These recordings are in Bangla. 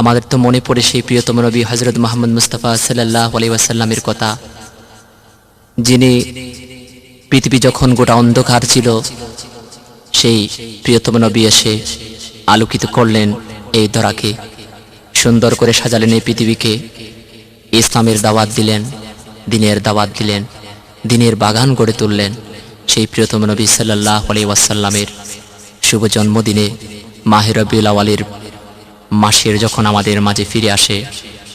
আমাদের তো মনে পড়ে সেই প্রিয়তম নবী হজরত মোহাম্মদ মুস্তাফা সাল্লাহ আলী ওয়াসাল্লামের কথা, যিনি পৃথিবী যখন গোটা অন্ধকার ছিল, সেই প্রিয়তম নবী এসে আলোকিত করলেন এই ধরাকে সুন্দর করে সাজালেন এই পৃথিবীকে, ইসলামের দাওয়াত দিলেন, দিনের দাওয়াত দিলেন, দিনের বাগান গড়ে তুললেন সেই প্রিয়তম নবী সাল্লাহ আলী ওয়াসাল্লামের শুভ জন্মদিনে মাহের রবিউল আওয়ালের মাসের যখন আমাদের মাঝে ফিরে আসে,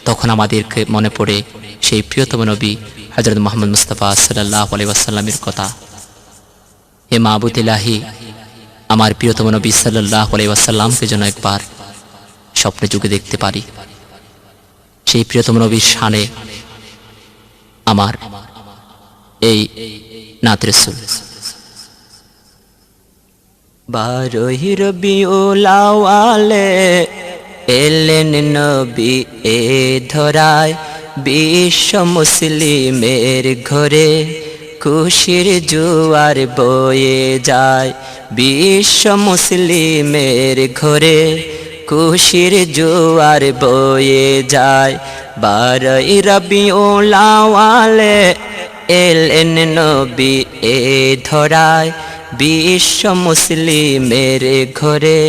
তখন আমাদেরকে মনে পড়ে সেই প্রিয়তম নবী হজরত মোহাম্মদ মুস্তাফা সাল্লাহ আলী ওয়াসাল্লামের কথা। হে মাহবুদিল্লাহি আমার প্রিয়তম নবী সাল্লাহ আলী ওয়াসাল্লামকে যেন একবার স্বপ্নে যুগে দেখতে পারি। সেই প্রিয়তম নবীর শানে আমার এই নাতরেসুল বারোই রবি ওলাওয়ালে এলেন নবী এ ধরায় বিশ্ব মুসলিমের ঘরে। খুশির জুয়ার বয়ে যায় বিশ্ব মুসলিমের ঘরে। খুশির জুয়ার বয়ে যায় বারোই রবি ওলাওয়ালে এলেন নবী এ ধরায় বিশ্ব মুসলিমের ঘরে।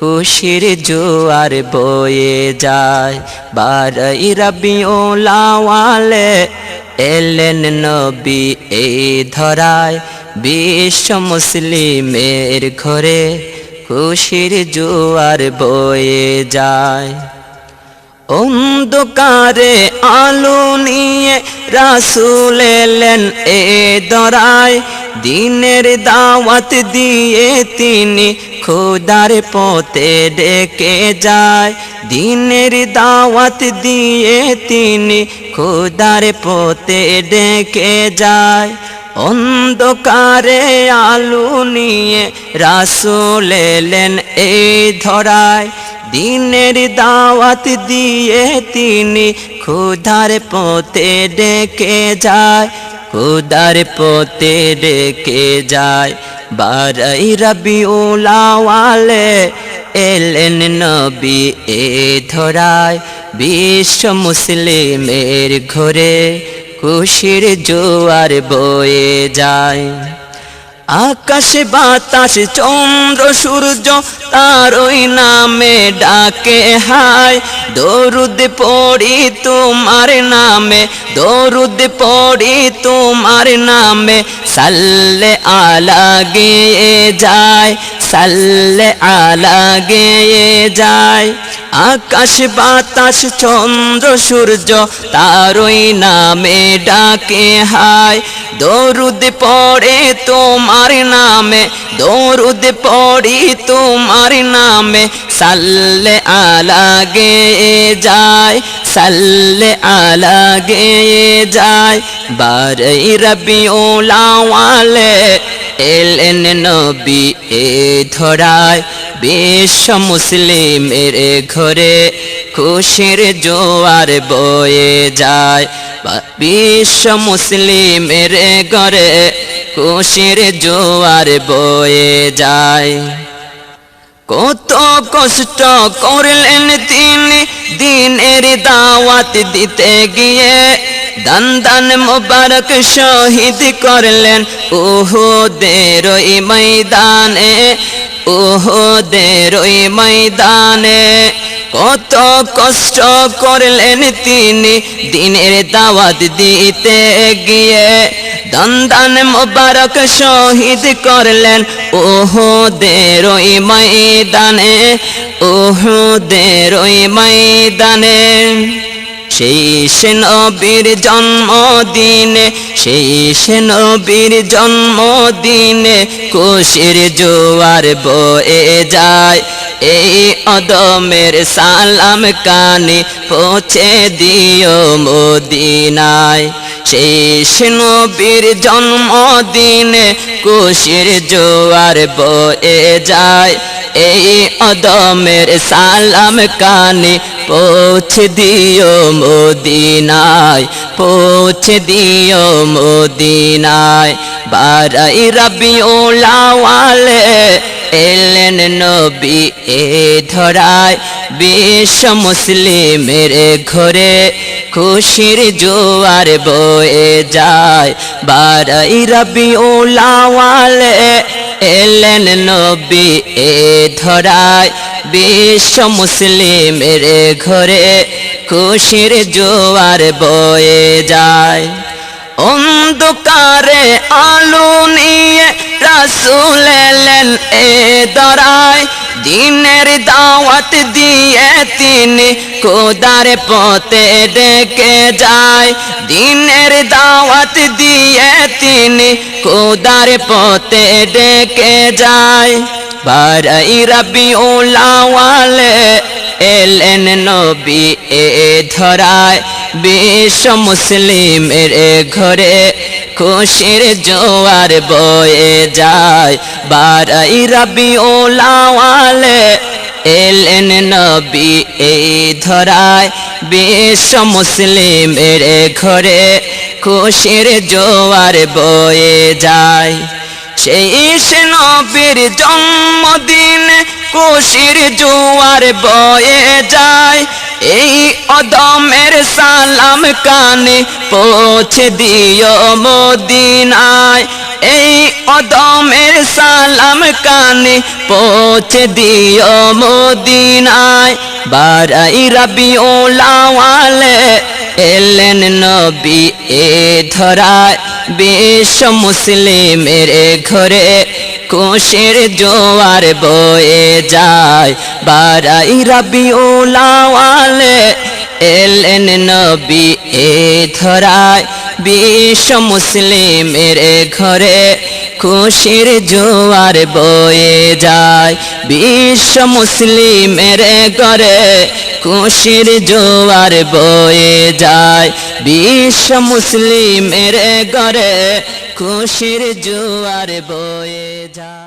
খুশির জোয়ার বয়ে যায়। বারই রবি ওলাওয়ালে এলেন নবী এই ধরায় বিশ্ব মুসলিমের ঘরে খুশির জোয়ার বয়ে যায়। অন্ধকারে আলো নিয়ে রাসুল এলেন এ দরায় দিনের দাওয়াত দিয়ে তিনি খোদার পথে ডেকে যায়। দিনের দাওয়াত দিয়ে তিনি খোদার পথে ডেকে যায়। অন্ধকারে আলু নিয়ে রাসুল এলেন এই ধরায়। দিনের দাওয়াত দিয়ে তিনি ক্ষুধার পথে ডেকে যায়। ক্ষুধার পোতে ডেকে যায়। বারাই রবি উলাওয়ালে এলেন নবী এ ধরায়। বিশ্ব মুসলিমের ঘরে খুশির জোয়ার বয়ে যায়। আকাশ বাতাস, চন্দ্র, সূর্য, তার ওই নামে ডাকে, হায়, দরুদ পড়ি তোমার নামে, দরুদ পড়ি তোমার নামে, সাল্লে আলা গেয়ে যায় সাল্লে আলা গেয়ে যায়। আকাশ, বাতাস, চন্দ্র, সূর্য, তারই নামে ডাকে হায়। দরুদ পড়ে তোমার নামে, দরুদ পড়ি তোমার নামে। সাল্লে আলা গেয়ে যায় সাল্লে আলা গেয়ে যায়। বারই রবি ওলাওয়ালে এলেন নবী এ ধরায় বিশ্ব মুসলিমের ঘরে খুশির জোয়ার বয়ে যায়। বিশ্ব মুসলিমের ঘরে খুশির জোয়ার বয়ে যায়। কত কষ্ট করলেন তিনি, দিনের দাওয়াত দিতে গিয়ে দান দান মোবারক শহীদ করলেন ওহো দের ময়দানে ওহো দের ময়দানে। কত কষ্ট করলেন তিনি দিনের দাওয়াত দিতে গিয়ে। দন্দান মোবারক শহীদ করলেন ওহো দের ময়দানে ওহো দের ময়দানে। সেই নবীর জন্মদিনে, সেই সেনবীর জন্মদিনে খুশির জোয়ার বয়ে যায়। এই অদমের সালাম কানে পৌঁছে দিও মদিনায়। শেষ নবীর জন্মদিনে কুশির জোয়ার বয়ে যায়। এই অদমের সালাম কানে পৌঁছে দিও মদিনায়, পৌঁছে দিও মদিনায়। বারাই রবি ওলাওয়ালে এলেন নবী এ ধরায়, বিশ্ব মুসলিমের ঘরে খুশির জোয়ার বয়ে যায়। বারাই রবি ওলাওয়ালে এলেন নবী এ ধরায় বিশ্ব মুসলিমের ঘরে খুশির জোয়ার বয়ে যায়। অন্ধকারে আলো নিয়ে রাসুল এলেন এ দরায় দিনের দাওয়াত দিয়ে তিনি কোদার পথে ডেকে যায়। দিনের দাওয়াত দিয়ে তিনি কোদার পথে ডেকে যায়। বারাই রবি ওলাওয়ালে এলেন নবী এ ধরায়। বিশ্ব মুসলিমের ঘরে খুশির জোয়ার বয়ে যায়। বারাই রবি ওলাওয়ালে এলেন নবী এই ধরায়। বিশ্ব মুসলিমের ঘরে খুশির জোয়ার বয়ে যায়। সেই নবীর জন্মদিন খুশির জোয়ার বয়ে যায়। এই অদমের সালাম কানে পৌঁছে দিও মদিনায়। এই অদমের সালাম কানে পৌঁছে দিও মদিনায়। বারাই রবি ওলাওয়ালে এলেন নবী এ ধরায়। বিশ্ব মুসলিমের ঘরে কোষের জোয়ার বয়ে যায়। বারাই রবি ওলাওয়ালে এলেন নবী এ ধরায়। বিশ্ব মুসলিমের ঘরে খুশির জোয়ার বয়ে যায়। বিশ্ব মুসলিমের ঘরে খুশির জোয়ার বয়ে যায়। বিশ্ব মুসলিমের ঘরে খুশির জোয়ার বয়ে যায়।